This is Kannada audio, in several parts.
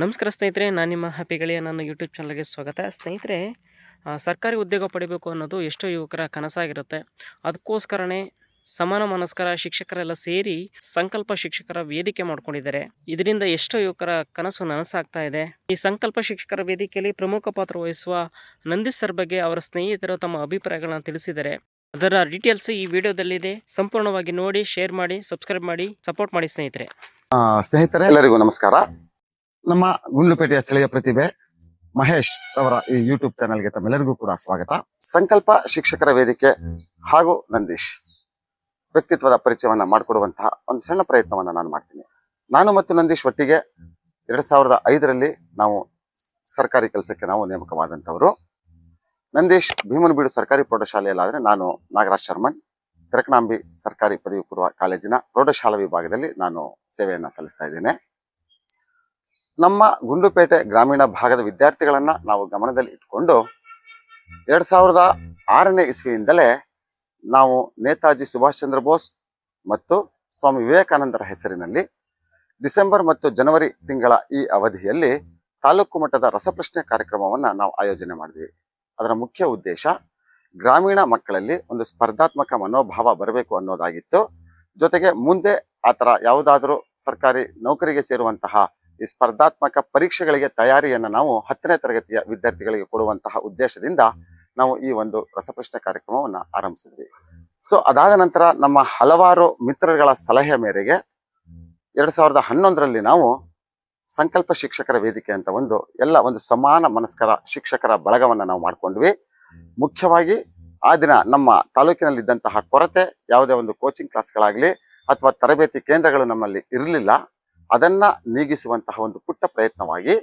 ನಮಸ್ಕಾರ ಸ್ನೇಹಿತರೆ, ನಾನು ನಿಮ್ಮ ಹ್ಯಾಪಿ ನನ್ನ ಯೂಟ್ಯೂಬ್ ಚಾನಲ್ಗೆ ಸ್ವಾಗತ. ಸ್ನೇಹಿತರೆ ಸರ್ಕಾರಿ ಉದ್ಯೋಗ ಪಡಿಬೇಕು ಅನ್ನೋದು ಎಷ್ಟೋ ಯುವಕರ ಕನಸಾಗಿರುತ್ತೆ. ಅದಕ್ಕೋಸ್ಕರನೇ ಸಮಾನ ಮನಸ್ಕರ ಶಿಕ್ಷಕರೆಲ್ಲ ಸೇರಿ ಸಂಕಲ್ಪ ಶಿಕ್ಷಕರ ವೇದಿಕೆ ಮಾಡ್ಕೊಂಡಿದ್ದಾರೆ. ಇದರಿಂದ ಎಷ್ಟೋ ಯುವಕರ ಕನಸು ನನಸಾಗ್ತಾ ಇದೆ. ಈ ಸಂಕಲ್ಪ ಶಿಕ್ಷಕರ ವೇದಿಕೆಯಲ್ಲಿ ಪ್ರಮುಖ ಪಾತ್ರ ವಹಿಸುವ ನಂದೀಶ್ ಸರ್ ಬಗ್ಗೆ ಅವರ ಸ್ನೇಹಿತರು ತಮ್ಮ ಅಭಿಪ್ರಾಯಗಳನ್ನು ತಿಳಿಸಿದ್ದಾರೆ. ಅದರ ಡೀಟೇಲ್ಸ್ ಈ ವಿಡಿಯೋದಲ್ಲಿದೆ. ಸಂಪೂರ್ಣವಾಗಿ ನೋಡಿ ಶೇರ್ ಮಾಡಿ ಸಬ್ಸ್ಕ್ರೈಬ್ ಮಾಡಿ ಸಪೋರ್ಟ್ ಮಾಡಿ ಸ್ನೇಹಿತರೆ. ಸ್ನೇಹಿತರೆ, ಎಲ್ಲರಿಗೂ ನಮಸ್ಕಾರ. ನಮ್ಮ ಗುಂಡ್ಲುಪೇಟೆಯ ಸ್ಥಳೀಯ ಪ್ರತಿಭೆ ಮಹೇಶ್ ಅವರ ಈ ಯೂಟ್ಯೂಬ್ ಚಾನೆಲ್ಗೆ ತಮ್ಮೆಲ್ಲರಿಗೂ ಕೂಡ ಸ್ವಾಗತ. ಸಂಕಲ್ಪ ಶಿಕ್ಷಕರ ವೇದಿಕೆ ಹಾಗೂ ನಂದೀಶ್ ವ್ಯಕ್ತಿತ್ವದ ಪರಿಚಯವನ್ನ ಮಾಡಿಕೊಡುವಂತಹ ಒಂದು ಸಣ್ಣ ಪ್ರಯತ್ನವನ್ನ ನಾನು ಮಾಡ್ತೀನಿ. ನಾನು ಮತ್ತು ನಂದೀಶ್ ಒಟ್ಟಿಗೆ ಎರಡ್ ಸಾವಿರದ ಐದರಲ್ಲಿ ನಾವು ಸರ್ಕಾರಿ ಕೆಲಸಕ್ಕೆ ನಾವು ನೇಮಕವಾದಂತವರು ನಂದೀಶ್ ಭೀಮನಬೀಡು ಸರ್ಕಾರಿ ಪ್ರೌಢಶಾಲೆಯಲ್ಲಾದರೆ ನಾನು ನಾಗರಾಜ್ ಶರ್ಮನ್, ತೆರಕನಾಂಬಿ ಸರ್ಕಾರಿ ಪದವಿ ಪೂರ್ವ ಕಾಲೇಜಿನ ಪ್ರೌಢಶಾಲಾ ವಿಭಾಗದಲ್ಲಿ ನಾನು ಸೇವೆಯನ್ನು ಸಲ್ಲಿಸ್ತಾ ಇದ್ದೇನೆ. ನಮ್ಮ ಗುಂಡುಪೇಟೆ ಗ್ರಾಮೀಣ ಭಾಗದ ವಿದ್ಯಾರ್ಥಿಗಳನ್ನು ನಾವು ಗಮನದಲ್ಲಿ ಇಟ್ಕೊಂಡು ಎರಡು ಸಾವಿರದ ಆರನೇ ಇಸ್ವಿಯಿಂದಲೇ ನಾವು ನೇತಾಜಿ ಸುಭಾಷ್ ಚಂದ್ರ ಬೋಸ್ ಮತ್ತು ಸ್ವಾಮಿ ವಿವೇಕಾನಂದರ ಹೆಸರಿನಲ್ಲಿ ಡಿಸೆಂಬರ್ ಮತ್ತು ಜನವರಿ ತಿಂಗಳ ಈ ಅವಧಿಯಲ್ಲಿ ತಾಲೂಕು ಮಟ್ಟದ ರಸಪ್ರಶ್ನೆ ಕಾರ್ಯಕ್ರಮವನ್ನು ನಾವು ಆಯೋಜನೆ ಮಾಡಿದ್ವಿ. ಅದರ ಮುಖ್ಯ ಉದ್ದೇಶ ಗ್ರಾಮೀಣ ಮಕ್ಕಳಲ್ಲಿ ಒಂದು ಸ್ಪರ್ಧಾತ್ಮಕ ಮನೋಭಾವ ಬರಬೇಕು ಅನ್ನೋದಾಗಿತ್ತು. ಜೊತೆಗೆ ಮುಂದೆ ಆ ಥರ ಯಾವುದಾದರೂ ಸರ್ಕಾರಿ ನೌಕರಿಗೆ ಸೇರುವಂತಹ ಈ ಸ್ಪರ್ಧಾತ್ಮಕ ಪರೀಕ್ಷೆಗಳಿಗೆ ತಯಾರಿಯನ್ನು ನಾವು ಹತ್ತನೇ ತರಗತಿಯ ವಿದ್ಯಾರ್ಥಿಗಳಿಗೆ ಕೊಡುವಂತಹ ಉದ್ದೇಶದಿಂದ ನಾವು ಈ ಒಂದು ರಸಪ್ರಶ್ನೆ ಕಾರ್ಯಕ್ರಮವನ್ನು ಆರಂಭಿಸಿದ್ವಿ. ಸೊ ಅದಾದ ನಂತರ ನಮ್ಮ ಹಲವಾರು ಮಿತ್ರಗಳ ಸಲಹೆ ಮೇರೆಗೆ ಎರಡ್ ಸಾವಿರದ ಹನ್ನೊಂದರಲ್ಲಿ ನಾವು ಸಂಕಲ್ಪ ಶಿಕ್ಷಕರ ವೇದಿಕೆ ಅಂತ ಒಂದು ಎಲ್ಲ ಒಂದು ಸಮಾನ ಮನಸ್ಕರ ಶಿಕ್ಷಕರ ಬಳಗವನ್ನು ನಾವು ಮಾಡ್ಕೊಂಡ್ವಿ. ಮುಖ್ಯವಾಗಿ ಆ ದಿನ ನಮ್ಮ ತಾಲೂಕಿನಲ್ಲಿದ್ದಂತಹ ಕೊರತೆ ಯಾವುದೇ ಒಂದು ಕೋಚಿಂಗ್ ಕ್ಲಾಸ್ಗಳಾಗಲಿ ಅಥವಾ ತರಬೇತಿ ಕೇಂದ್ರಗಳು ನಮ್ಮಲ್ಲಿ ಇರಲಿಲ್ಲ. ಅದನ್ನ ನೀಗಿಸುವಂತಹ ಒಂದು ಪುಟ್ಟ ಪ್ರಯತ್ನವಾಗಿ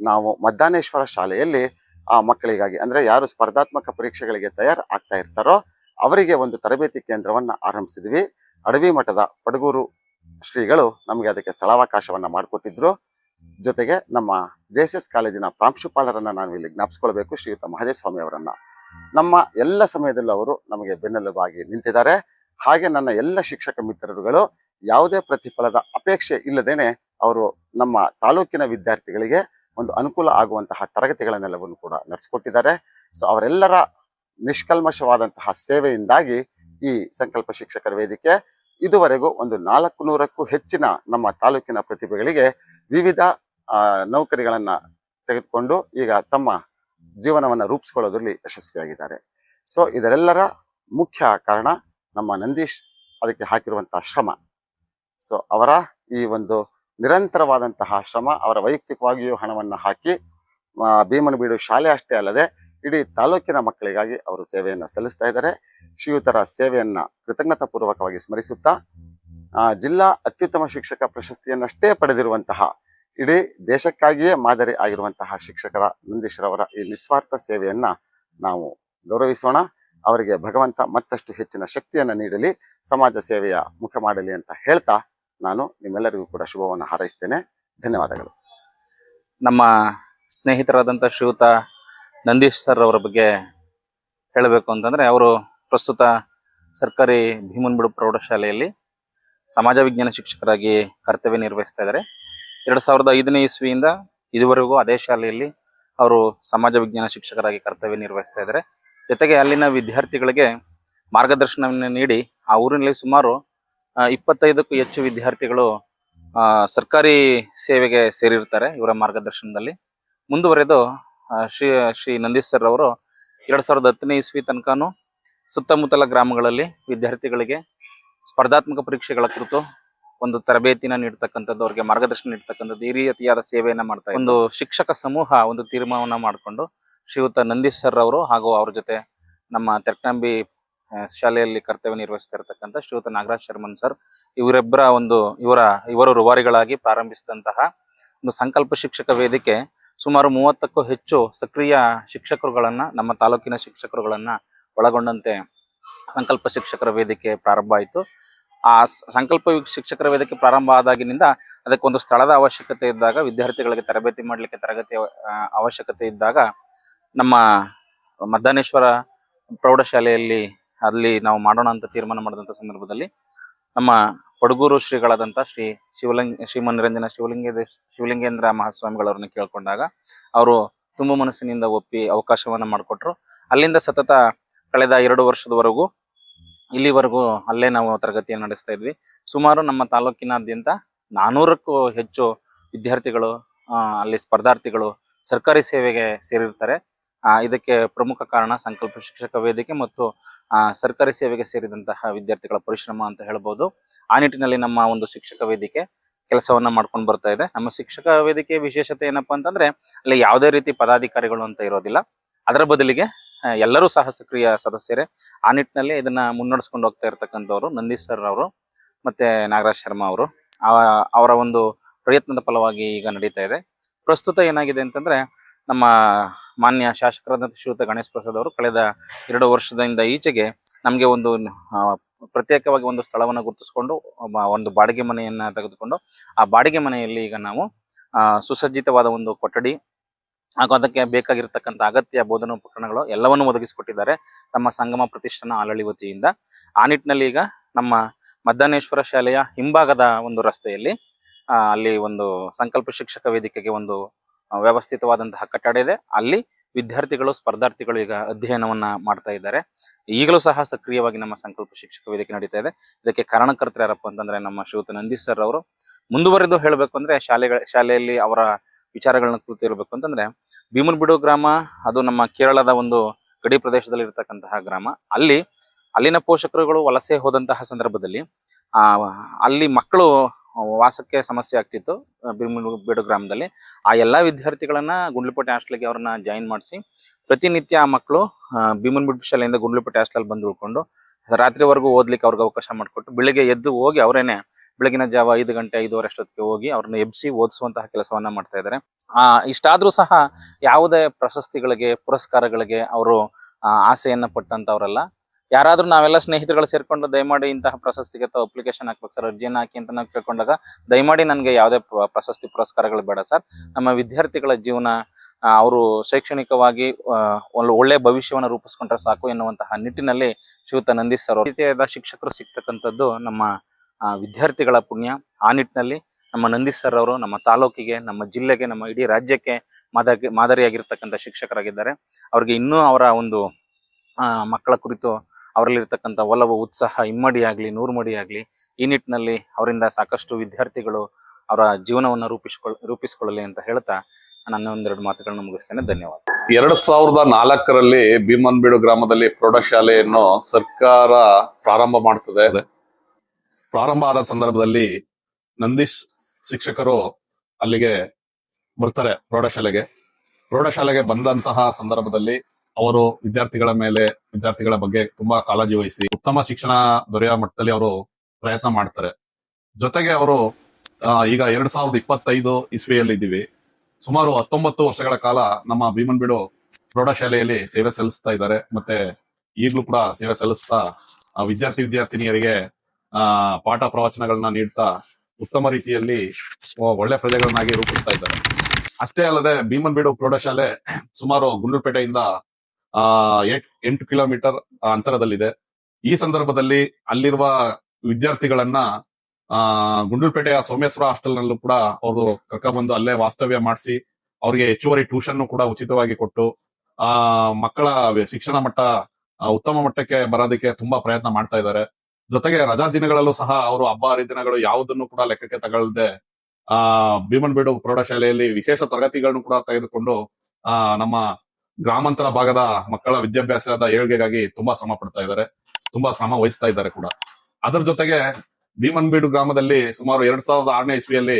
ನಾವು ಮದ್ದಾನೇಶ್ವರ ಶಾಲೆಯಲ್ಲಿ ಆ ಮಕ್ಕಳಿಗಾಗಿ, ಅಂದ್ರೆ ಯಾರು ಸ್ಪರ್ಧಾತ್ಮಕ ಪರೀಕ್ಷೆಗಳಿಗೆ ತಯಾರು ಆಗ್ತಾ ಇರ್ತಾರೋ ಅವರಿಗೆ ಒಂದು ತರಬೇತಿ ಕೇಂದ್ರವನ್ನ ಆರಂಭಿಸಿದ್ವಿ. ಅಡವಿ ಮಠದ ಪಡಗೂರು ಶ್ರೀಗಳು ನಮಗೆ ಅದಕ್ಕೆ ಸ್ಥಳಾವಕಾಶವನ್ನ ಮಾಡಿಕೊಟ್ಟಿದ್ರು. ಜೊತೆಗೆ ನಮ್ಮ ಜೆ ಎಸ್ ಎಸ್ ಕಾಲೇಜಿನ ಪ್ರಾಂಶುಪಾಲರನ್ನ ನಾನು ಇಲ್ಲಿ ಜ್ಞಾಪಿಸ್ಕೊಳ್ಬೇಕು, ಶ್ರೀಯುತ ಮಹದೇವಸ್ವಾಮಿ ಅವರನ್ನ. ನಮ್ಮ ಎಲ್ಲ ಸಮಯದಲ್ಲೂ ಅವರು ನಮಗೆ ಬೆನ್ನೆಲುಬಾಗಿ ನಿಂತಿದ್ದಾರೆ. ಹಾಗೆ ನನ್ನ ಎಲ್ಲ ಶಿಕ್ಷಕ ಮಿತ್ರರುಗಳು ಯಾವುದೇ ಪ್ರತಿಫಲದ ಅಪೇಕ್ಷೆ ಇಲ್ಲದೇನೆ ಅವರು ನಮ್ಮ ತಾಲೂಕಿನ ವಿದ್ಯಾರ್ಥಿಗಳಿಗೆ ಒಂದು ಅನುಕೂಲ ಆಗುವಂತಹ ತರಗತಿಗಳನ್ನೆಲ್ಲವನ್ನು ಕೂಡ ನಡೆಸಿಕೊಟ್ಟಿದ್ದಾರೆ. ಸೊ ಅವರೆಲ್ಲರ ನಿಷ್ಕಲ್ಮಶವಾದಂತಹ ಸೇವೆಯಿಂದಾಗಿ ಈ ಸಂಕಲ್ಪ ಶಿಕ್ಷಕರ ವೇದಿಕೆ ಇದುವರೆಗೂ ಒಂದು ನಾಲ್ಕು ನೂರಕ್ಕೂ ಹೆಚ್ಚಿನ ನಮ್ಮ ತಾಲೂಕಿನ ಪ್ರತಿಭೆಗಳಿಗೆ ವಿವಿಧ ನೌಕರಿಗಳನ್ನು ತೆಗೆದುಕೊಂಡು ಈಗ ತಮ್ಮ ಜೀವನವನ್ನು ರೂಪಿಸ್ಕೊಳ್ಳೋದ್ರಲ್ಲಿ ಯಶಸ್ವಿಯಾಗಿದ್ದಾರೆ. ಸೊ ಇದರೆಲ್ಲರ ಮುಖ್ಯ ಕಾರಣ ನಮ್ಮ ನಂದೀಶ್ ಅದಕ್ಕೆ ಹಾಕಿರುವಂತಹ ಶ್ರಮ. ಸೊ ಅವರ ಈ ಒಂದು ನಿರಂತರವಾದಂತಹ ಶ್ರಮ, ಅವರ ವೈಯಕ್ತಿಕವಾಗಿಯೂ ಹಣವನ್ನು ಹಾಕಿ ಭೀಮನಬೀಡು ಶಾಲೆ ಅಷ್ಟೇ ಅಲ್ಲದೆ, ಇಡೀ ತಾಲೂಕಿನ ಮಕ್ಕಳಿಗಾಗಿ ಅವರು ಸೇವೆಯನ್ನು ಸಲ್ಲಿಸ್ತಾ ಇದ್ದಾರೆ. ಶ್ರೀಯುತರ ಸೇವೆಯನ್ನು ಕೃತಜ್ಞತಾ ಪೂರ್ವಕವಾಗಿ ಸ್ಮರಿಸುತ್ತಾ ಜಿಲ್ಲಾ ಅತ್ಯುತ್ತಮ ಶಿಕ್ಷಕ ಪ್ರಶಸ್ತಿಯನ್ನಷ್ಟೇ ಪಡೆದಿರುವಂತಹ, ಇಡೀ ದೇಶಕ್ಕಾಗಿಯೇ ಮಾದರಿ ಆಗಿರುವಂತಹ ಶಿಕ್ಷಕರ ನಂದೀಶ್ರವರ ಈ ನಿಸ್ವಾರ್ಥ ಸೇವೆಯನ್ನು ನಾವು ಗೌರವಿಸೋಣ. ಅವರಿಗೆ ಭಗವಂತ ಮತ್ತಷ್ಟು ಹೆಚ್ಚಿನ ಶಕ್ತಿಯನ್ನು ನೀಡಲಿ, ಸಮಾಜ ಸೇವೆಯ ಮುಖ ಮಾಡಲಿ ಅಂತ ಹೇಳ್ತಾ ನಾನು ನಿಮ್ಮೆಲ್ಲರಿಗೂ ಕೂಡ ಶುಭವನ್ನು ಹಾರೈಸ್ತೇನೆ. ಧನ್ಯವಾದಗಳು. ನಮ್ಮ ಸ್ನೇಹಿತರಾದಂಥ ಶ್ರೀಯುತ ನಂದೀಶ್ ಸರ್ ಅವರ ಬಗ್ಗೆ ಹೇಳಬೇಕು ಅಂತಂದರೆ, ಅವರು ಪ್ರಸ್ತುತ ಸರ್ಕಾರಿ ಭೀಮನ್ಬಿಡು ಪ್ರೌಢಶಾಲೆಯಲ್ಲಿ ಸಮಾಜ ವಿಜ್ಞಾನ ಶಿಕ್ಷಕರಾಗಿ ಕರ್ತವ್ಯ ನಿರ್ವಹಿಸ್ತಾ ಇದ್ದಾರೆ. ಎರಡು ಸಾವಿರದ ಐದನೇ ಇಸ್ವಿಯಿಂದ ಇದುವರೆಗೂ ಅದೇ ಶಾಲೆಯಲ್ಲಿ ಅವರು ಸಮಾಜ ವಿಜ್ಞಾನ ಶಿಕ್ಷಕರಾಗಿ ಕರ್ತವ್ಯ ನಿರ್ವಹಿಸ್ತಾ ಇದ್ದಾರೆ. ಜೊತೆಗೆ ಅಲ್ಲಿನ ವಿದ್ಯಾರ್ಥಿಗಳಿಗೆ ಮಾರ್ಗದರ್ಶನವನ್ನು ನೀಡಿ ಆ ಊರಿನಲ್ಲಿ ಸುಮಾರು ಇಪ್ಪತ್ತೈದಕ್ಕೂ ಹೆಚ್ಚು ವಿದ್ಯಾರ್ಥಿಗಳು ಸರ್ಕಾರಿ ಸೇವೆಗೆ ಸೇರಿರ್ತಾರೆ ಇವರ ಮಾರ್ಗದರ್ಶನದಲ್ಲಿ. ಮುಂದುವರೆದು ಶ್ರೀ ಶ್ರೀ ನಂದೀಶ್ ಸರ್ ಅವರು ಎರಡು ಸಾವಿರದ ಹತ್ತನೇ ಇಸ್ವಿ ತನಕನೂ ಸುತ್ತಮುತ್ತಲ ಗ್ರಾಮಗಳಲ್ಲಿ ವಿದ್ಯಾರ್ಥಿಗಳಿಗೆ ಸ್ಪರ್ಧಾತ್ಮಕ ಪರೀಕ್ಷೆಗಳ ಕುರಿತು ಒಂದು ತರಬೇತಿನ ನೀಡ್ತಕ್ಕಂಥದ್ದು, ಅವ್ರಿಗೆ ಮಾರ್ಗದರ್ಶನ ನೀಡ್ತಕ್ಕಂಥದ್ದು ಈ ರೀತಿಯಾದ ಸೇವೆಯನ್ನ ಮಾಡ್ತಾ. ಒಂದು ಶಿಕ್ಷಕ ಸಮೂಹ ಒಂದು ತೀರ್ಮಾನ ಮಾಡಿಕೊಂಡು ಶ್ರೀಯುತ ನಂದೀಶ್ ಸರ್ ಅವರು ಹಾಗೂ ಅವ್ರ ಜೊತೆ ನಮ್ಮ ತೆರಕಂಬಿ ಶಾಲೆಯಲ್ಲಿ ಕರ್ತವ್ಯ ನಿರ್ವಹಿಸ್ತಾ ಇರತಕ್ಕಂಥ ಶ್ರೀಯುತ ನಾಗರಾಜ್ ಶರ್ಮನ್ ಸರ್ ಇವರಿಬ್ಬರ ಒಂದು, ಇವರ, ಇವರು ರುವಾರಿಗಳಾಗಿ ಪ್ರಾರಂಭಿಸಿದಂತಹ ಒಂದು ಸಂಕಲ್ಪ ಶಿಕ್ಷಕ ವೇದಿಕೆ ಸುಮಾರು ಮೂವತ್ತಕ್ಕೂ ಹೆಚ್ಚು ಸಕ್ರಿಯ ಶಿಕ್ಷಕರುಗಳನ್ನ, ನಮ್ಮ ತಾಲೂಕಿನ ಶಿಕ್ಷಕರುಗಳನ್ನ ಒಳಗೊಂಡಂತೆ ಸಂಕಲ್ಪ ಶಿಕ್ಷಕರ ವೇದಿಕೆ ಪ್ರಾರಂಭ ಆಯಿತು ಆ ಸಂಕಲ್ಪ ಶಿಕ್ಷಕರ ವೇದಿಕೆ ಪ್ರಾರಂಭ ಆದಾಗಿನಿಂದ ಅದಕ್ಕೊಂದು ಸ್ಥಳದ ಅವಶ್ಯಕತೆ ಇದ್ದಾಗ, ವಿದ್ಯಾರ್ಥಿಗಳಿಗೆ ತರಬೇತಿ ಮಾಡಲಿಕ್ಕೆ ತರಗತಿ ಅವ- ಅವಶ್ಯಕತೆ ಇದ್ದಾಗ ನಮ್ಮ ಮದ್ದಾನೇಶ್ವರ ಪ್ರೌಢಶಾಲೆಯಲ್ಲಿ ಅಲ್ಲಿ ನಾವು ಮಾಡೋಣ ಅಂತ ತೀರ್ಮಾನ ಮಾಡಿದಂಥ ಸಂದರ್ಭದಲ್ಲಿ ನಮ್ಮ ಪಡಗೂರು ಶ್ರೀಗಳಾದಂಥ ಶ್ರೀ ಶಿವಲಿಂಗ ಶ್ರೀಮನರಂಜನ ಶಿವಲಿಂಗ ಶಿವಲಿಂಗೇಂದ್ರ ಮಹಾಸ್ವಾಮಿಗಳವ್ರನ್ನ ಕೇಳ್ಕೊಂಡಾಗ ಅವರು ತುಂಬ ಮನಸ್ಸಿನಿಂದ ಒಪ್ಪಿ ಅವಕಾಶವನ್ನ ಮಾಡಿಕೊಟ್ರು. ಅಲ್ಲಿಂದ ಸತತ ಕಳೆದ ಎರಡು ವರ್ಷದವರೆಗೂ ಇಲ್ಲಿವರೆಗೂ ಅಲ್ಲೇ ನಾವು ತರಗತಿಯನ್ನು ನಡೆಸ್ತಾ ಇದ್ವಿ. ಸುಮಾರು ನಮ್ಮ ತಾಲೂಕಿನಾದ್ಯಂತ ನಾನೂರಕ್ಕೂ ಹೆಚ್ಚು ವಿದ್ಯಾರ್ಥಿಗಳು ಅಲ್ಲಿ ಸ್ಪರ್ಧಾರ್ಥಿಗಳು ಸರ್ಕಾರಿ ಸೇವೆಗೆ ಸೇರಿರ್ತಾರೆ. ಇದಕ್ಕೆ ಪ್ರಮುಖ ಕಾರಣ ಸಂಕಲ್ಪ ಶಿಕ್ಷಕ ವೇದಿಕೆ ಮತ್ತು ಸರ್ಕಾರಿ ಸೇವೆಗೆ ಸೇರಿದಂತಹ ವಿದ್ಯಾರ್ಥಿಗಳ ಪರಿಶ್ರಮ ಅಂತ ಹೇಳ್ಬೋದು. ಆ ನಿಟ್ಟಿನಲ್ಲಿ ನಮ್ಮ ಒಂದು ಶಿಕ್ಷಕ ವೇದಿಕೆ ಕೆಲಸವನ್ನ ಮಾಡ್ಕೊಂಡು ಬರ್ತಾ ಇದೆ. ನಮ್ಮ ಶಿಕ್ಷಕ ವೇದಿಕೆ ವಿಶೇಷತೆ ಏನಪ್ಪಾ ಅಂತಂದ್ರೆ, ಅಲ್ಲಿ ಯಾವುದೇ ರೀತಿ ಪದಾಧಿಕಾರಿಗಳು ಅಂತ ಇರೋದಿಲ್ಲ. ಅದರ ಬದಲಿಗೆ ಎಲ್ಲರೂ ಸಹ ಸಕ್ರಿಯ ಸದಸ್ಯರೇ. ಆ ನಿಟ್ಟಿನಲ್ಲಿ ಇದನ್ನ ಮುನ್ನಡೆಸ್ಕೊಂಡು ಹೋಗ್ತಾ ಇರ್ತಕ್ಕಂಥವ್ರು ನಂದೀಶ್ ಸರ್ ಅವರು ಮತ್ತೆ ನಾಗರಾಜ್ ಶರ್ಮಾ ಅವರು. ಅವರ ಒಂದು ಪ್ರಯತ್ನದ ಫಲವಾಗಿ ಈಗ ನಡೀತಾ ಇದೆ. ಪ್ರಸ್ತುತ ಏನಾಗಿದೆ ಅಂತಂದ್ರೆ ನಮ್ಮ ಮಾನ್ಯ ಶಾಸಕರಾದಂಥ ಶ್ರೀಯುತ ಗಣೇಶ್ ಪ್ರಸಾದ್ ಅವರು ಕಳೆದ ಎರಡು ವರ್ಷದಿಂದ ಈಚೆಗೆ ನಮಗೆ ಒಂದು ಪ್ರತ್ಯೇಕವಾಗಿ ಒಂದು ಸ್ಥಳವನ್ನು ಗುರುತಿಸಿಕೊಂಡು ಒಂದು ಬಾಡಿಗೆ ಮನೆಯನ್ನ ತೆಗೆದುಕೊಂಡು ಆ ಬಾಡಿಗೆ ಮನೆಯಲ್ಲಿ ಈಗ ನಾವು ಸುಸಜ್ಜಿತವಾದ ಒಂದು ಕೊಠಡಿ ಹಾಗೂ ಅದಕ್ಕೆ ಬೇಕಾಗಿರ್ತಕ್ಕಂಥ ಅಗತ್ಯ ಬೋಧನಾ ಉಪಕರಣಗಳು ಎಲ್ಲವನ್ನು ಒದಗಿಸಿಕೊಟ್ಟಿದ್ದಾರೆ ತಮ್ಮ ಸಂಗಮ ಪ್ರತಿಷ್ಠಾನ ಆಲಳಿ ವತಿಯಿಂದ. ಆ ನಿಟ್ಟಿನಲ್ಲಿ ಈಗ ನಮ್ಮ ಮದ್ದಾನೇಶ್ವರ ಶಾಲೆಯ ಹಿಂಭಾಗದ ಒಂದು ರಸ್ತೆಯಲ್ಲಿ ಅಲ್ಲಿ ಒಂದು ಸಂಕಲ್ಪ ಶಿಕ್ಷಕ ವೇದಿಕೆಗೆ ಒಂದು ವ್ಯವಸ್ಥಿತವಾದಂತಹ ಕಟ್ಟಡ ಇದೆ. ಅಲ್ಲಿ ವಿದ್ಯಾರ್ಥಿಗಳು, ಸ್ಪರ್ಧಾರ್ಥಿಗಳು ಈಗ ಅಧ್ಯಯನವನ್ನ ಮಾಡ್ತಾ ಇದ್ದಾರೆ. ಈಗಲೂ ಸಹ ಸಕ್ರಿಯವಾಗಿ ನಮ್ಮ ಸಂಕಲ್ಪ ಶಿಕ್ಷಕ ವೇದಿಕೆ ನಡೀತಾ ಇದೆ. ಇದಕ್ಕೆ ಕಾರಣಕರ್ತರು ಯಾರಪ್ಪ ಅಂತಂದ್ರೆ ನಮ್ಮ ಶ್ರೀಯುತ ನಂದೀಶ್ ಸರ್ ಅವರು. ಮುಂದುವರೆದು ಹೇಳಬೇಕು ಅಂದ್ರೆ ಶಾಲೆಗಳ, ಶಾಲೆಯಲ್ಲಿ ಅವರ ವಿಚಾರಗಳನ್ನ ಇರಬೇಕು ಅಂತಂದ್ರೆ ಭೀಮನ್ಬಿಡು ಗ್ರಾಮ ಅದು ನಮ್ಮ ಕೇರಳದ ಒಂದು ಗಡಿ ಪ್ರದೇಶದಲ್ಲಿ ಇರತಕ್ಕಂತಹ ಗ್ರಾಮ. ಅಲ್ಲಿ ಅಲ್ಲಿನ ಪೋಷಕರುಗಳು ವಲಸೆ ಹೋದಂತಹ ಸಂದರ್ಭದಲ್ಲಿ, ಆ, ಅಲ್ಲಿ ಮಕ್ಕಳು ವಾಸಕ್ಕೆ ಸಮಸ್ಯೆ ಆಗ್ತಿತ್ತು ಭೀಮನ್ಬಿಡು ಗ್ರಾಮದಲ್ಲಿ. ಆ ಎಲ್ಲ ವಿದ್ಯಾರ್ಥಿಗಳನ್ನ ಗುಂಡ್ಲುಪೇಟೆ ಹಾಸ್ಟೆಲ್ಗೆ ಅವ್ರನ್ನ ಜಾಯಿನ್ ಮಾಡಿಸಿ, ಪ್ರತಿನಿತ್ಯ ಆ ಮಕ್ಕಳು ಭೀಮನ್ಬಿಡು ಶಾಲೆಯಿಂದ ಗುಂಡ್ಲುಪೇಟೆ ಹಾಸ್ಟೆಲ್ ಬಂದು ಉಳ್ಕೊಂಡು, ರಾತ್ರಿವರೆಗೂ ಓದ್ಲಿಕ್ಕೆ ಅವ್ರಿಗೆ ಅವಕಾಶ ಮಾಡಿಕೊಟ್ಟು, ಬೆಳಿಗ್ಗೆ ಎದ್ದು ಹೋಗಿ ಅವರೇನೆ ಬೆಳಗಿನ ಜಾವ ಐದು ಗಂಟೆ ಐದುವರೆ ಅಷ್ಟೊತ್ತಿಗೆ ಹೋಗಿ ಅವ್ರನ್ನ ಎಬ್ಸಿ ಓದಿಸುವಂತಹ ಕೆಲಸವನ್ನ ಮಾಡ್ತಾ ಇದ್ದಾರೆ ಆ, ಇಷ್ಟಾದ್ರೂ ಸಹ ಯಾವುದೇ ಪ್ರಶಸ್ತಿಗಳಿಗೆ, ಪುರಸ್ಕಾರಗಳಿಗೆ ಅವರು ಆಸೆಯನ್ನ ಪಟ್ಟಂತವ್ರಲ್ಲ. ಯಾರಾದ್ರೂ ನಾವೆಲ್ಲ ಸ್ನೇಹಿತರುಗಳು ಸೇರ್ಕೊಂಡು ದಯಮಾಡಿ ಇಂತಹ ಪ್ರಶಸ್ತಿ ತಾವು ಅಪ್ಲಿಕೇಶನ್ ಹಾಕ್ಬೇಕು ಸರ್ ಅರ್ಜಿಯನ್ನು ಹಾಕಿ ಅಂತ ನಾವು ಕೇಳ್ಕೊಂಡಾಗ ದಯಮಾಡಿ ನನಗೆ ಯಾವುದೇ ಪ್ರಶಸ್ತಿ ಪುರಸ್ಕಾರಗಳು ಬೇಡ ಸರ್ ನಮ್ಮ ವಿದ್ಯಾರ್ಥಿಗಳ ಜೀವನ ಅವರು ಶೈಕ್ಷಣಿಕವಾಗಿ ಒಂದು ಒಳ್ಳೆ ಭವಿಷ್ಯವನ್ನು ರೂಪಿಸ್ಕೊಂಡ್ರೆ ಸಾಕು ಎನ್ನುವಂತಹ ನಿಟ್ಟಿನಲ್ಲಿ ಶ್ರೀಯುತ ನಂದೀಶ್ ಸರ್ ರೀತಿಯಾದ ಶಿಕ್ಷಕರು ಸಿಗ್ತಕ್ಕಂಥದ್ದು ನಮ್ಮ ವಿದ್ಯಾರ್ಥಿಗಳ ಪುಣ್ಯ. ಆ ನಿಟ್ಟಿನಲ್ಲಿ ನಮ್ಮ ನಂದೀಶ್ ಸರ್ ಅವರು ನಮ್ಮ ತಾಲೂಕಿಗೆ, ನಮ್ಮ ಜಿಲ್ಲೆಗೆ, ನಮ್ಮ ಇಡೀ ರಾಜ್ಯಕ್ಕೆ ಮಾದರಿ ಮಾದರಿಯಾಗಿರ್ತಕ್ಕಂಥ ಶಿಕ್ಷಕರಾಗಿದ್ದಾರೆ. ಅವ್ರಿಗೆ ಇನ್ನೂ ಅವರ ಒಂದು ಮಕ್ಕಳ ಕುರಿತು ಅವರಲ್ಲಿರ್ತಕ್ಕಂಥ ಒಲವು, ಉತ್ಸಾಹ, ಇಮ್ಮಡಿ ಆಗಲಿ, ನೂರು ಮಡಿ ಆಗ್ಲಿ, ಈ ನಿಟ್ಟಿನಲ್ಲಿ ಅವರಿಂದ ಸಾಕಷ್ಟು ವಿದ್ಯಾರ್ಥಿಗಳು ಅವರ ಜೀವನವನ್ನು ರೂಪಿಸ್ಕೊಳ್, ರೂಪಿಸ್ಕೊಳ್ಳಲಿ ಅಂತ ಹೇಳ್ತಾ ನನ್ನ ಒಂದೆರಡು ಮಾತುಗಳನ್ನು ಮುಗಿಸ್ತೇನೆ. ಧನ್ಯವಾದ. ಎರಡು ಸಾವಿರದ ನಾಲ್ಕರಲ್ಲಿ ಭೀಮನ್ಬೀಡು ಗ್ರಾಮದಲ್ಲಿ ಪ್ರೌಢಶಾಲೆಯನ್ನು ಸರ್ಕಾರ ಪ್ರಾರಂಭ ಮಾಡ್ತದೆ. ಪ್ರಾರಂಭ ಆದ ಸಂದರ್ಭದಲ್ಲಿ ನಂದೀಶ್ ಶಿಕ್ಷಕರು ಅಲ್ಲಿಗೆ ಬರ್ತಾರೆ ಪ್ರೌಢಶಾಲೆಗೆ ಪ್ರೌಢಶಾಲೆಗೆ ಬಂದಂತಹ ಸಂದರ್ಭದಲ್ಲಿ ಅವರು ವಿದ್ಯಾರ್ಥಿಗಳ ಮೇಲೆ, ವಿದ್ಯಾರ್ಥಿಗಳ ಬಗ್ಗೆ ತುಂಬಾ ಕಾಳಜಿ ವಹಿಸಿ ಉತ್ತಮ ಶಿಕ್ಷಣ ದೊರೆಯುವ ಮಟ್ಟದಲ್ಲಿ ಅವರು ಪ್ರಯತ್ನ ಮಾಡ್ತಾರೆ. ಜೊತೆಗೆ ಅವರು ಈಗ ಎರಡ್ ಸಾವಿರದ ಇಪ್ಪತ್ತೈದು ಇಸ್ವಿಯಲ್ಲಿ ಇದ್ದೀವಿ ಸುಮಾರು ಹತ್ತೊಂಬತ್ತು ವರ್ಷಗಳ ಕಾಲ ನಮ್ಮ ಭೀಮನ್ಬಿಡು ಪ್ರೌಢಶಾಲೆಯಲ್ಲಿ ಸೇವೆ ಸಲ್ಲಿಸ್ತಾ ಇದ್ದಾರೆ. ಮತ್ತೆ ಈಗಲೂ ಕೂಡ ಸೇವೆ ಸಲ್ಲಿಸ್ತಾ ವಿದ್ಯಾರ್ಥಿ ವಿದ್ಯಾರ್ಥಿನಿಯರಿಗೆ, ಆ, ಪಾಠ ಪ್ರವಚನಗಳನ್ನ ನೀಡ್ತಾ ಉತ್ತಮ ರೀತಿಯಲ್ಲಿ ಒಳ್ಳೆ ಪ್ರಜೆಗಳನ್ನಾಗಿ ರೂಪಿಸ್ತಾ ಇದ್ದಾರೆ. ಅಷ್ಟೇ ಅಲ್ಲದೆ ಭೀಮನ್ಬೀಡು ಪ್ರೌಢಶಾಲೆ ಸುಮಾರು ಗುಂಡ್ಲುಪೇಟೆಯಿಂದ ಆ, ಎಟ್- ಕಿಲೋಮೀಟರ್ ಅಂತರದಲ್ಲಿದೆ. ಈ ಸಂದರ್ಭದಲ್ಲಿ ಅಲ್ಲಿರುವ ವಿದ್ಯಾರ್ಥಿಗಳನ್ನ, ಆ ಗುಂಡ್ಲುಪೇಟೆಯ ಸೋಮೇಶ್ವರ ಹಾಸ್ಟೆಲ್ ನಲ್ಲೂ ಕೂಡ ಅವರು ಕರ್ಕೊಂಡ್ಬಂದು ಅಲ್ಲೇ ವಾಸ್ತವ್ಯ ಮಾಡಿಸಿ, ಅವರಿಗೆ ಹೆಚ್ಚುವರಿ ಟ್ಯೂಷನ್ ಕೂಡ ಉಚಿತವಾಗಿ ಕೊಟ್ಟು, ಆ, ಮಕ್ಕಳ ಶಿಕ್ಷಣ ಮಟ್ಟ ಉತ್ತಮ ಮಟ್ಟಕ್ಕೆ ಬರೋದಕ್ಕೆ ತುಂಬಾ ಪ್ರಯತ್ನ ಮಾಡ್ತಾ ಇದ್ದಾರೆ. ಜೊತೆಗೆ ರಜಾ ದಿನಗಳಲ್ಲೂ ಸಹ ಅವರು ಹಬ್ಬ, ಹರಿದಿನಗಳು ಯಾವುದನ್ನು ಕೂಡ ಲೆಕ್ಕಕ್ಕೆ ತಗೊಳ್ಳದೆ ಆ ಭೀಮನ್ಬೀಡು ಪ್ರೌಢಶಾಲೆಯಲ್ಲಿ ವಿಶೇಷ ತರಗತಿಗಳನ್ನು ಕೂಡ ತೆಗೆದುಕೊಂಡು, ಆ, ನಮ್ಮ ಗ್ರಾಮಾಂತರ ಭಾಗದ ಮಕ್ಕಳ ವಿದ್ಯಾಭ್ಯಾಸದ ಏಳ್ಗೆಗಾಗಿ ತುಂಬಾ ಶ್ರಮ ಪಡ್ತಾ ಇದ್ದಾರೆ. ತುಂಬಾ ಶ್ರಮ ವಹಿಸ್ತಾ ಇದ್ದಾರೆ ಕೂಡ. ಅದರ ಜೊತೆಗೆ ಭೀಮನ್ಬೀಡು ಗ್ರಾಮದಲ್ಲಿ ಸುಮಾರು ಎರಡ್ ಸಾವಿರದ ಆರನೇ ಇಸ್ವಿಯಲ್ಲಿ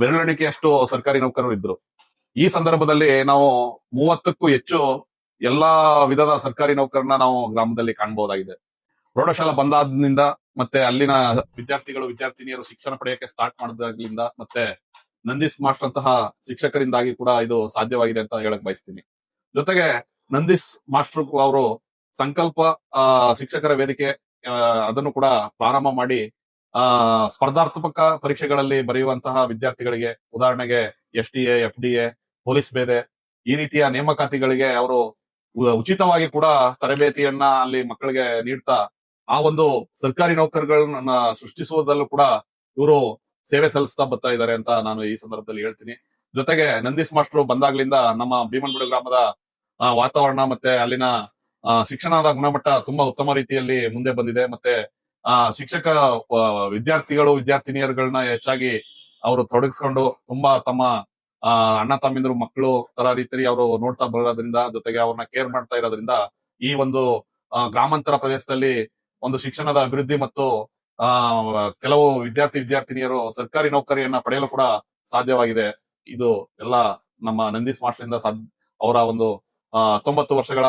ಬೆರಳೆಣಿಕೆಯಷ್ಟು ಸರ್ಕಾರಿ ನೌಕರರು ಇದ್ರು. ಈ ಸಂದರ್ಭದಲ್ಲಿ ನಾವು ಮೂವತ್ತಕ್ಕೂ ಹೆಚ್ಚು ಎಲ್ಲಾ ವಿಧದ ಸರ್ಕಾರಿ ನೌಕರನ್ನ ನಾವು ಗ್ರಾಮದಲ್ಲಿ ಕಾಣಬಹುದಾಗಿದೆ ಪ್ರೌಢಶಾಲಾ ಬಂದಾದ್ನಿಂದ ಮತ್ತೆ ಅಲ್ಲಿನ ವಿದ್ಯಾರ್ಥಿಗಳು, ವಿದ್ಯಾರ್ಥಿನಿಯರು ಶಿಕ್ಷಣ ಪಡೆಯಕ್ಕೆ ಸ್ಟಾರ್ಟ್ ಮಾಡಿದಾಗ್ಲಿಂದ ಮತ್ತೆ ನಂದಿಸ್ ಮಾಸ್ಟರ್ ಅಂತಹ ಶಿಕ್ಷಕರಿಂದಾಗಿ ಕೂಡ ಇದು ಸಾಧ್ಯವಾಗಿದೆ ಅಂತ ಹೇಳಕ್ ಬಯಸ್ತೀನಿ. ಜೊತೆಗೆ ನಂದಿಸ್ ಮಾಸ್ಟರ್ ಅವರು ಸಂಕಲ್ಪ ಶಿಕ್ಷಕರ ವೇದಿಕೆ ಅದನ್ನು ಕೂಡ ಪ್ರಾರಂಭ ಮಾಡಿ, ಆ, ಸ್ಪರ್ಧಾತ್ಮಕ ಪರೀಕ್ಷೆಗಳಲ್ಲಿ ಬರೆಯುವಂತಹ ವಿದ್ಯಾರ್ಥಿಗಳಿಗೆ ಉದಾಹರಣೆಗೆ S D A, F D A, police ಬೇದೆ ಈ ರೀತಿಯ ನೇಮಕಾತಿಗಳಿಗೆ ಅವರು ಉಚಿತವಾಗಿ ಕೂಡ ತರಬೇತಿಯನ್ನ ಅಲ್ಲಿ ಮಕ್ಕಳಿಗೆ ನೀಡ್ತಾ ಆ ಒಂದು ಸರ್ಕಾರಿ ನೌಕರಗಳನ್ನ ಸೃಷ್ಟಿಸುವುದಲ್ಲೂ ಕೂಡ ಇವರು ಸೇವೆ ಸಲ್ಲಿಸ್ತಾ ಬರ್ತಾ ಇದ್ದಾರೆ ಅಂತ ನಾನು ಈ ಸಂದರ್ಭದಲ್ಲಿ ಹೇಳ್ತೀನಿ. ಜೊತೆಗೆ ನಂದೀಶ್ ಮಾಸ್ಟ್ರು ಬಂದಾಗ್ಲಿಂದ ನಮ್ಮ ಭೀಮನ್ಬಿಡು ಗ್ರಾಮದ ವಾತಾವರಣ ಮತ್ತೆ ಅಲ್ಲಿನ ಶಿಕ್ಷಣದ ಗುಣಮಟ್ಟ ತುಂಬಾ ಉತ್ತಮ ರೀತಿಯಲ್ಲಿ ಮುಂದೆ ಬಂದಿದೆ. ಮತ್ತೆ, ಆ, ಶಿಕ್ಷಕ ವಿದ್ಯಾರ್ಥಿಗಳು ವಿದ್ಯಾರ್ಥಿನಿಯರುಗಳನ್ನ ಹೆಚ್ಚಾಗಿ ಅವರು ತೊಡಗಿಸ್ಕೊಂಡು ತುಂಬಾ ತಮ್ಮ ಅಣ್ಣ ತಮ್ಮಿಂದ್ರು ಮಕ್ಕಳು ತರ ರೀತಿ ಅವರು ನೋಡ್ತಾ ಬರೋದ್ರಿಂದ ಜೊತೆಗೆ ಅವ್ರನ್ನ ಕೇರ್ ಮಾಡ್ತಾ ಇರೋದ್ರಿಂದ ಈ ಒಂದು ಗ್ರಾಮಾಂತರ ಪ್ರದೇಶದಲ್ಲಿ ಒಂದು ಶಿಕ್ಷಣದ ಅಭಿವೃದ್ಧಿ ಮತ್ತು ಕೆಲವು ವಿದ್ಯಾರ್ಥಿ, ವಿದ್ಯಾರ್ಥಿನಿಯರು ಸರ್ಕಾರಿ ನೌಕರಿಯನ್ನ ಪಡೆಯಲು ಕೂಡ ಸಾಧ್ಯವಾಗಿದೆ. ಇದು ಎಲ್ಲ ನಮ್ಮ ನಂದಿ ಮಾಸ್ಟರ್ ಇಂದ ಅವರ ಒಂದು, ಆ ಹತ್ತೊಂಬತ್ತು ವರ್ಷಗಳ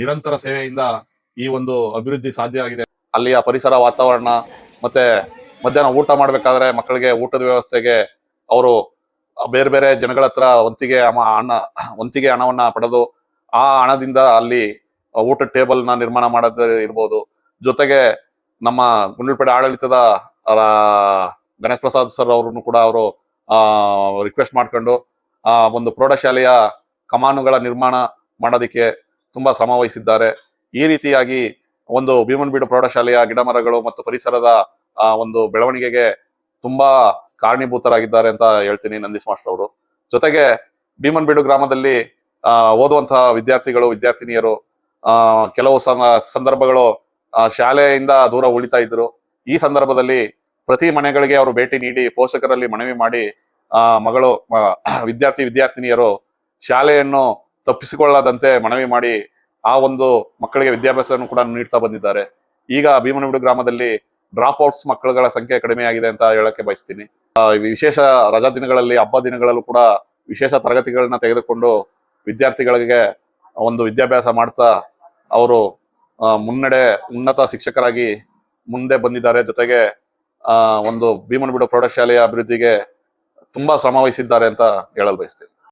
ನಿರಂತರ ಸೇವೆಯಿಂದ ಈ ಒಂದು ಅಭಿವೃದ್ಧಿ ಸಾಧ್ಯ ಆಗಿದೆ. ಅಲ್ಲಿಯ ಪರಿಸರ ವಾತಾವರಣ ಮತ್ತೆ ಮಧ್ಯಾಹ್ನ ಊಟ ಮಾಡಬೇಕಾದ್ರೆ ಮಕ್ಕಳಿಗೆ ಊಟದ ವ್ಯವಸ್ಥೆಗೆ ಅವರು ಬೇರೆ ಬೇರೆ ಜನಗಳ ಹತ್ರ ಒಂತಿಗೆ ಹಣ ಒಂತಿಗೆ ಹಣವನ್ನ ಪಡೆದು ಆ ಹಣದಿಂದ ಅಲ್ಲಿ ಊಟ ಟೇಬಲ್ನ ನಿರ್ಮಾಣ ಮಾಡೋದು ಇರ್ಬೋದು. ಜೊತೆಗೆ ನಮ್ಮ ಗುಂಡ್ಲುಪೇಟೆ ಆಡಳಿತದ ಗಣೇಶ್ ಪ್ರಸಾದ್ ಸರ್ ಅವ್ರನ್ನು ಕೂಡ ಅವರು ರಿಕ್ವೆಸ್ಟ್ ಮಾಡ್ಕೊಂಡು ಆ ಒಂದು ಪ್ರೌಢಶಾಲೆಯ ಕಮಾನುಗಳ ನಿರ್ಮಾಣ ಮಾಡೋದಕ್ಕೆ ತುಂಬಾ ಶ್ರಮ ವಹಿಸಿದ್ದಾರೆ. ಈ ರೀತಿಯಾಗಿ ಒಂದು ಭೀಮನ್ಬೀಡು ಪ್ರೌಢಶಾಲೆಯ ಗಿಡ ಮರಗಳು ಮತ್ತು ಪರಿಸರದ ಆ ಒಂದು ಬೆಳವಣಿಗೆಗೆ ತುಂಬಾ ಕಾರಣೀಭೂತರಾಗಿದ್ದಾರೆ ಅಂತ ಹೇಳ್ತೀನಿ ನಂದೀಶ್ ಮಾಸ್ಟರ್ ಅವರು. ಜೊತೆಗೆ ಭೀಮನ್ಬೀಡು ಗ್ರಾಮದಲ್ಲಿ ಆ ಓದುವಂತಹ ವಿದ್ಯಾರ್ಥಿಗಳು ವಿದ್ಯಾರ್ಥಿನಿಯರು ಆ ಕೆಲವು ಸಂದರ್ಭಗಳು ಆ, ಶಾಲೆಯಿಂದ ದೂರ ಉಳಿತಾ ಇದ್ರು ಈ ಸಂದರ್ಭದಲ್ಲಿ ಪ್ರತಿ ಮನೆಗಳಿಗೆ ಅವರು ಭೇಟಿ ನೀಡಿ ಪೋಷಕರಲ್ಲಿ ಮನವಿ ಮಾಡಿ ಆ ಮಗಳು ವಿದ್ಯಾರ್ಥಿ, ವಿದ್ಯಾರ್ಥಿನಿಯರು ಶಾಲೆಯನ್ನು ತಪ್ಪಿಸಿಕೊಳ್ಳದಂತೆ ಮನವಿ ಮಾಡಿ ಆ ಒಂದು ಮಕ್ಕಳಿಗೆ ವಿದ್ಯಾಭ್ಯಾಸವನ್ನು ಕೂಡ ನೀಡ್ತಾ ಬಂದಿದ್ದಾರೆ. ಈಗ ಭೀಮನಬೀಡು ಗ್ರಾಮದಲ್ಲಿ ಡ್ರಾಪ್ ಔಟ್ಸ್ ಮಕ್ಕಳುಗಳ ಸಂಖ್ಯೆ ಕಡಿಮೆಯಾಗಿದೆ ಅಂತ ಹೇಳಕ್ಕೆ ಬಯಸ್ತೀನಿ. ವಿಶೇಷ ರಜಾ ದಿನಗಳಲ್ಲಿ, ಹಬ್ಬ ದಿನಗಳಲ್ಲೂ ಕೂಡ ವಿಶೇಷ ತರಗತಿಗಳನ್ನ ತೆಗೆದುಕೊಂಡು ವಿದ್ಯಾರ್ಥಿಗಳಿಗೆ ಒಂದು ವಿದ್ಯಾಭ್ಯಾಸ ಮಾಡ್ತಾ ಅವರು ಮುನ್ನಡೆ, ಉನ್ನತ ಶಿಕ್ಷಕರಾಗಿ ಮುಂದೆ ಬಂದಿದ್ದಾರೆ. ಜೊತೆಗೆ ಒಂದು ಭೀಮನಬಿಡು ಪ್ರೌಢಶಾಲೆಯ ಅಭಿವೃದ್ಧಿಗೆ ತುಂಬಾ ಶ್ರಮ ವಹಿಸಿದ್ದಾರೆ ಅಂತ ಹೇಳಲು ಬಯಸ್ತೇನೆ.